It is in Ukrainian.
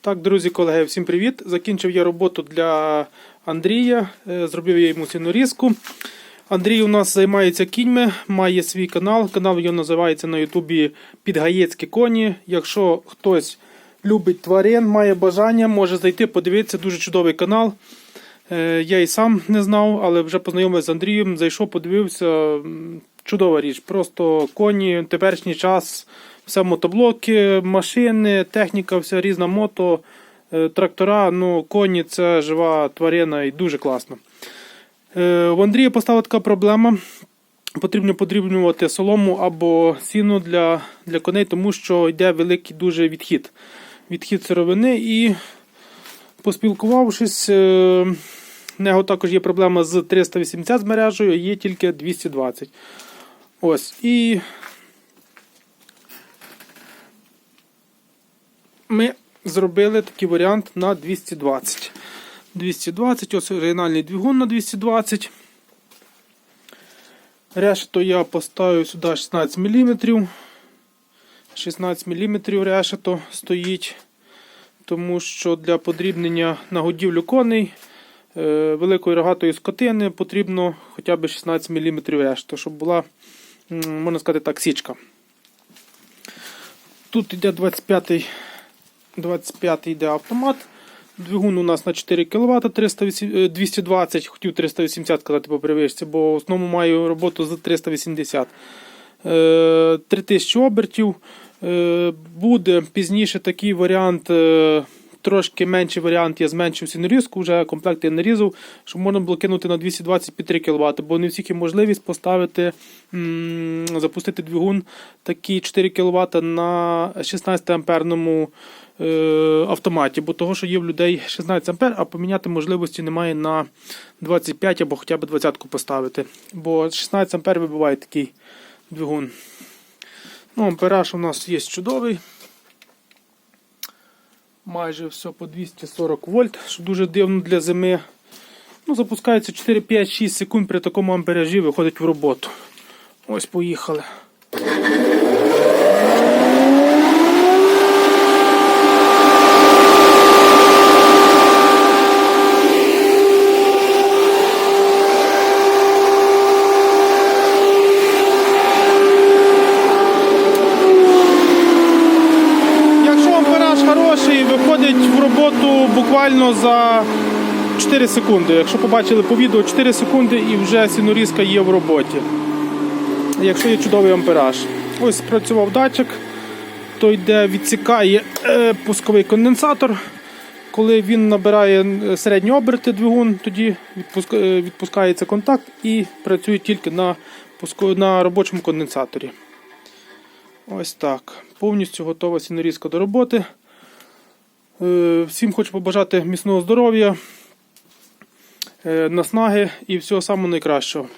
Так, друзі, колеги, всім привіт. Закінчив я роботу для Андрія, е, зробив я йому сінорізку. Андрій у нас займається кіньми, має свій канал. Канал його називається на Ютубі Підгаєцькі коні. Якщо хтось любить тварин, має бажання, може зайти, подивитися. Дуже чудовий канал. Е, Я і сам не знав, але вже познайомився з Андрієм, зайшов, подивився. Чудова річ. Просто коні, теперішній час, все мотоблоки, машини, техніка, вся різна мото, е, трактора. Ну, коні це жива тварина і дуже класно. Е, В Андрія постала така проблема. Потрібно подрібнювати солому або сіно для, для коней, тому що йде великий дуже відхід. Відхід сировини і поспілкувавшись, е, в нього також є проблема з 380 з мережею, є тільки 220. Ось. І ми зробили такий варіант на 220. 220, ось оригінальний двигун на 220. Решето я поставив сюди 16 мм. 16 мм решето стоїть, тому що для подрібнення на годівлю коней е, великої рогатої скотини потрібно хоча б 16 мм решето, щоб була, можна сказати так, січка. Тут йде 25 25 йде автомат. Двигун у нас на 4 кВт 308, 220, хотів 380 сказати по привичці, бо в основному маю роботу з 380. Е, 3000 обертів. Е, Буде пізніше такий варіант, е, трошки менший варіант, я зменшив сінорізку, вже комплект я нарізав, щоб можна було кинути на 220 під 3 кВт, бо не всіх є можливість поставити, м, запустити двигун такий 4 кВт на 16 амперному е, автоматі, бо того, що є в людей 16 ампер, а поміняти можливості немає на 25 або хоча б 20 поставити. Бо 16 ампер вибиває такий двигун. Ну, ампераж у нас є чудовий. Майже все по 240 вольт, що дуже дивно для зими. Ну, запускається 4, 5, 6 секунд при такому амперажі виходить в роботу. Ось поїхали. Якщо ампераж хороший, виходить в роботу буквально за 4 секунди. Якщо побачили по відео 4 секунди і вже сінорізка є в роботі. Якщо є чудовий ампераж. Ось спрацював датчик, то йде, відсікає е, пусковий конденсатор. Коли він набирає е, середні оберти двигун, тоді е, відпускається контакт і працює тільки на, на робочому конденсаторі. Ось так. Повністю готова сінорізка до роботи. Е, Всім хочу побажати міцного здоров'я, е, наснаги і всього самого найкращого.